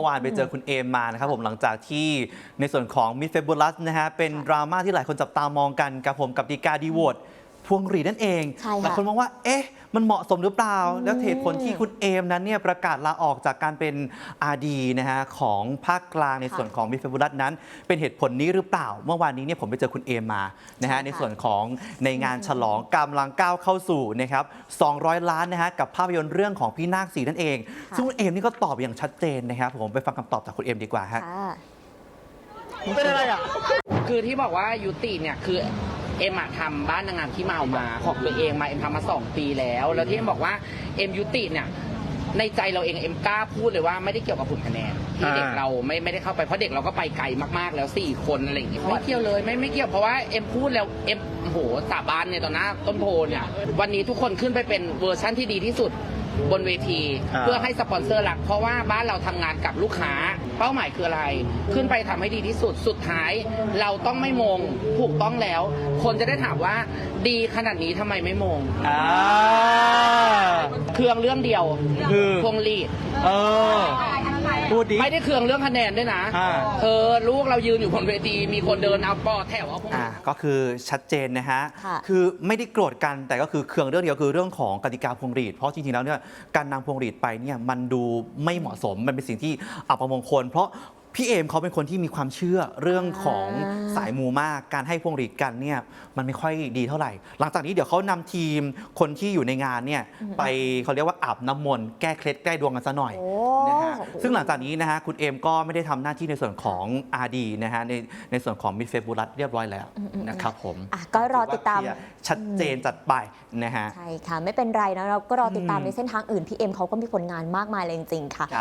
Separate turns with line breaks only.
มื่อวานไปเจอคุณเอมมานะครับผมหลังจากที่ในส่วนของมิสเฟบูลัสนะฮะเป็นดราม่าที่หลายคนจับตามองกันกับผมกับดีกาดีโวตพ วงหรีดนั่นเอง
ใช่ค่ะ
หลายคนมองว่า เอ๊ะ มันเหมาะสมหรือเปล่า แล้วเหตุผลที่คุณเอมนั้นเนี่ยประกาศลาออกจากการเป็นอาดีนะฮะของภาคกลางในส่วนของมิสเฟบูลัสนั้น เป็นเหตุผลนี้หรือเปล่า เมื่อวานนี้เนี่ยผมไปเจอคุณเอมมานะฮะ
ใช่ค่ะ
ในส่วนของในงานฉลองกำลังก้าวเข้าสู่นะครับ200 ล้านนะฮะกับภาพยนตร์เรื่องของพี่นาคสีนั่นเอง
ค่ะ
ซึ่งคุณเอมนี่ก็ตอบอย่างชัดเจนนะครับผมไปฟังคำตอบจากคุณเอมดีกว่าฮะ
ค่ะ
เป็นอะไรอะ
คือที่บอกว่ายุติเนี่ยคือ เอ็มอะทำบ้านนางงามที่เมามาของตัวเองมาเอ็มทำมาสองปีแล้ว แล้วที่เอ็มบอกว่าเอ็มยุติเนี่ยในใจเราเองเอ็มกล้าพูดเลยว่าไม่ได้เกี่ยวกับผลคะแนนที่เด็ก
อ่า
เราไม่ไม่ได้เข้าไปเพราะเด็กเราก็ไปไกลมากๆแล้วสี่คนอะไรอย่างเงี้ยไม่เกี่ยวเลยไม่ไม่เกี่ยวเพราะว่าเอ็มพูดแล้วเอ็มโอ้โหสาบานเนี่ยต่อหน้าต้นโพเนี่ยวันนี้ทุกคนขึ้นไปเป็นเวอร์ชั่นที่ดีที่สุด บนเวที
อ่า
เพื่อให้สปอนเซอร์หลัก เพราะว่าบ้านเราทำงานกับลูกค้า เป้าหมายคืออะไร ขึ้นไปทำให้ดีที่สุดสุดท้าย เราต้องไม่มงถูกต้องแล้ว คนจะได้ถามว่าดีขนาดนี้ทำไมไม่มง
อ่า
เครื่องเรื่องเดียว
คือ
พวงลีด
เออพูดดิ
ไม่ได้เครื่องเรื่องคะแนนด้วยนะ
อ่า
เธอลูกเรายืนอยู่บนเวทีมีคนเดินเอาปอแถวเอาพวง
อ่าก็คือชัดเจนนะฮะ
ค่ะ
คือไม่ได้โกรธกันแต่ก็คือเครื่องเรื่องเดียวคือเรื่องของกติกาพวงหรีดเพราะจริงๆแล้วเนี่ยการนำพวงหรีดไปเนี่ยมันดูไม่เหมาะสมมันเป็นสิ่งที่อัปมงคล เพราะ พี่เอมเขาเป็นคนที่มีความเชื่อเรื่องของ
อ่า
สายมูมาก การให้พวงหรีดกันเนี่ยมันไม่ค่อยดีเท่าไหร่ หลังจากนี้เดี๋ยวเขานำทีมคนที่อยู่ในงานเนี่ยไปเขาเรียกว่าอาบน้ำมนต์แก้เคล็ดแก้ดวงกันซะหน่อย
โอ้
นะฮะซึ่งหลังจากนี้นะฮะคุณเอมก็ไม่ได้ทำหน้าที่ในส่วนของ RD นะฮะในในส่วนของมิสเฟบูรัสเรียบร้อยแล้วนะครับผม
อะก็รอติดตาม
ถือว่เคลียร์ชัดเจนจัดไปนะฮะ
ใช่ค่ะ ไม่เป็นไรนะ เราก็รอติดตาม
อืม
ในเส้นทางอื่น พี่เอ็มเขาก็มีผลงานมากมายเลยจริงๆค่ะ
ครับ